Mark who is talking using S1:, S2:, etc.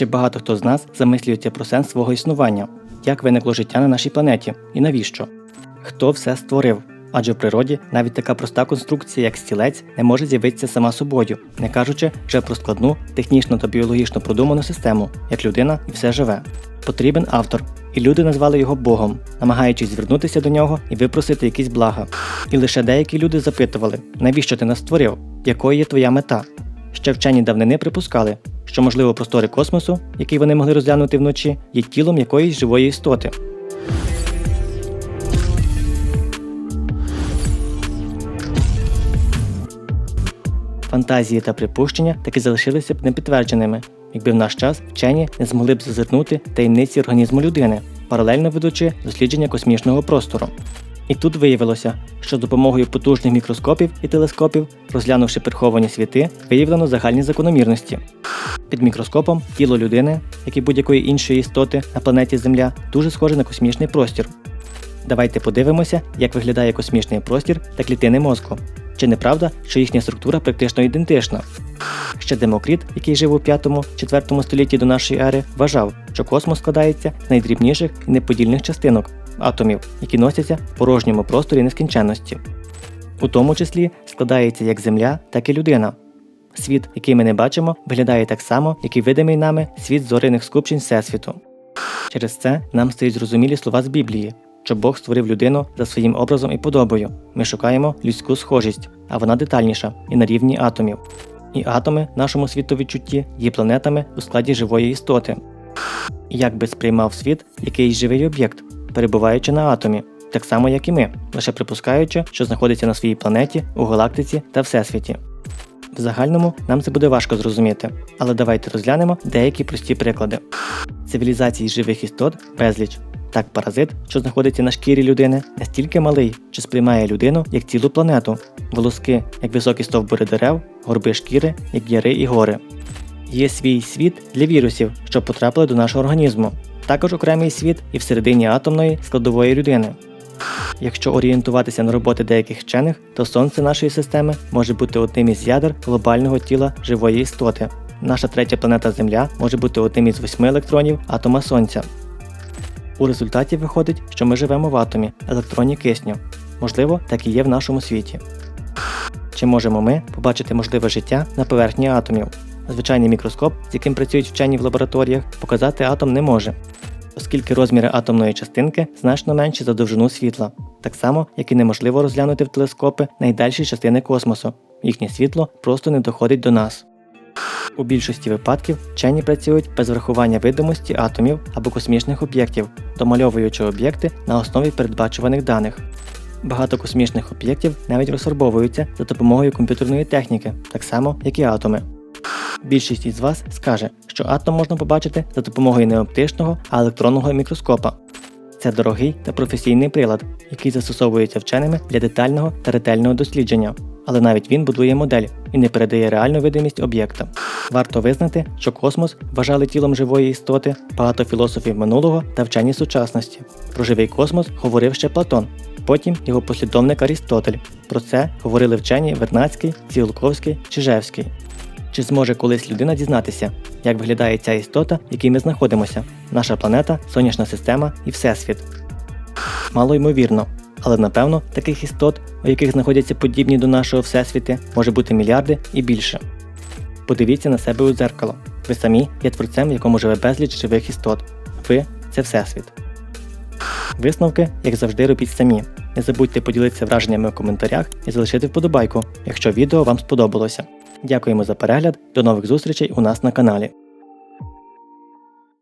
S1: Чи багато хто з нас замислюється про сенс свого існування? Як виникло життя на нашій планеті і навіщо? Хто все створив? Адже в природі навіть така проста конструкція, як стілець, не може з'явитися сама собою, не кажучи вже про складну, технічно та біологічно продуману систему, як людина і все живе. Потрібен автор, і люди назвали його Богом, намагаючись звернутися до нього і випросити якісь блага. І лише деякі люди запитували, навіщо ти нас створив, якою є твоя мета? Ще вчені давнини припускали, що можливо простори космосу, який вони могли розглянути вночі, є тілом якоїсь живої істоти. Фантазії та припущення таки залишилися б непідтвердженими, якби в наш час вчені не змогли б зазирнути таємниці організму людини, паралельно ведучи дослідження космічного простору. І тут виявилося, що з допомогою потужних мікроскопів і телескопів, розглянувши приховані світи, виявлено загальні закономірності. Під мікроскопом тіло людини, як і будь-якої іншої істоти на планеті Земля, дуже схоже на космічний простір. Давайте подивимося, як виглядає космічний простір та клітини мозку. Чи не правда, що їхня структура практично ідентична? Ще Демокріт, який жив у 5-4 столітті до нашої ери, вважав, що космос складається з найдрібніших і неподільних частинок атомів, які носяться в порожньому просторі нескінченності. У тому числі складається як Земля, так і людина. Світ, який ми не бачимо, виглядає так само, як і видимий нами світ зоряних скупчень Всесвіту. Через це нам стають зрозумілі слова з Біблії, що Бог створив людину за своїм образом і подобою. Ми шукаємо людську схожість, а вона детальніша і на рівні атомів. І атоми нашому світовідчутті є планетами у складі живої істоти. Як би сприймав світ якийсь живий об'єкт, перебуваючи на атомі, так само як і ми, лише припускаючи, що знаходиться на своїй планеті, у галактиці та всесвіті. В загальному нам це буде важко зрозуміти, але давайте розглянемо деякі прості приклади. Цивілізації живих істот безліч. Так, паразит, що знаходиться на шкірі людини, настільки малий, що сприймає людину як цілу планету, волоски, як високі стовбури дерев, горби шкіри, як яри і гори. Є свій світ для вірусів, що потрапили до нашого організму, також окремий світ і всередині атомної складової людини. Якщо орієнтуватися на роботи деяких вчених, то сонце нашої системи може бути одним із ядер глобального тіла живої істоти. Наша третя планета Земля може бути одним із восьми електронів атома Сонця. У результаті виходить, що ми живемо в атомі електроні кисню. Можливо, так і є в нашому світі. Чи можемо ми побачити можливе життя на поверхні атомів? Звичайний мікроскоп, з яким працюють вчені в лабораторіях, показати атом не може, оскільки розміри атомної частинки значно менші за довжину світла, так само, як і неможливо розглянути в телескопи найдальші частини космосу. Їхнє світло просто не доходить до нас. У більшості випадків вчені працюють без врахування видимості атомів або космічних об'єктів, домальовуючи об'єкти на основі передбачуваних даних. Багато космічних об'єктів навіть розфарбовуються за допомогою комп'ютерної техніки, так само як і атоми. Більшість із вас скаже, що атом можна побачити за допомогою не оптичного, а електронного мікроскопа. Це дорогий та професійний прилад, який застосовується вченими для детального та ретельного дослідження, але навіть він будує модель і не передає реальну видимість об'єкта. Варто визнати, що космос вважали тілом живої істоти багато філософів минулого та вчені сучасності. Про живий космос говорив ще Платон, потім його послідовник Арістотель. Про це говорили вчені Вернацький, Ціолковський, Чижевський. Чи зможе колись людина дізнатися, як виглядає ця істота, в якій ми знаходимося, наша планета, сонячна система і Всесвіт? Мало ймовірно, але напевно таких істот, у яких знаходяться подібні до нашого Всесвіти, може бути мільярди і більше. Подивіться на себе у дзеркало. Ви самі є творцем, в якому живе безліч живих істот. Ви це Всесвіт. Висновки, як завжди, робіть самі. Не забудьте поділитися враженнями у коментарях і залишити вподобайку, якщо відео вам сподобалося. Дякуємо за перегляд, до нових зустрічей у нас на каналі.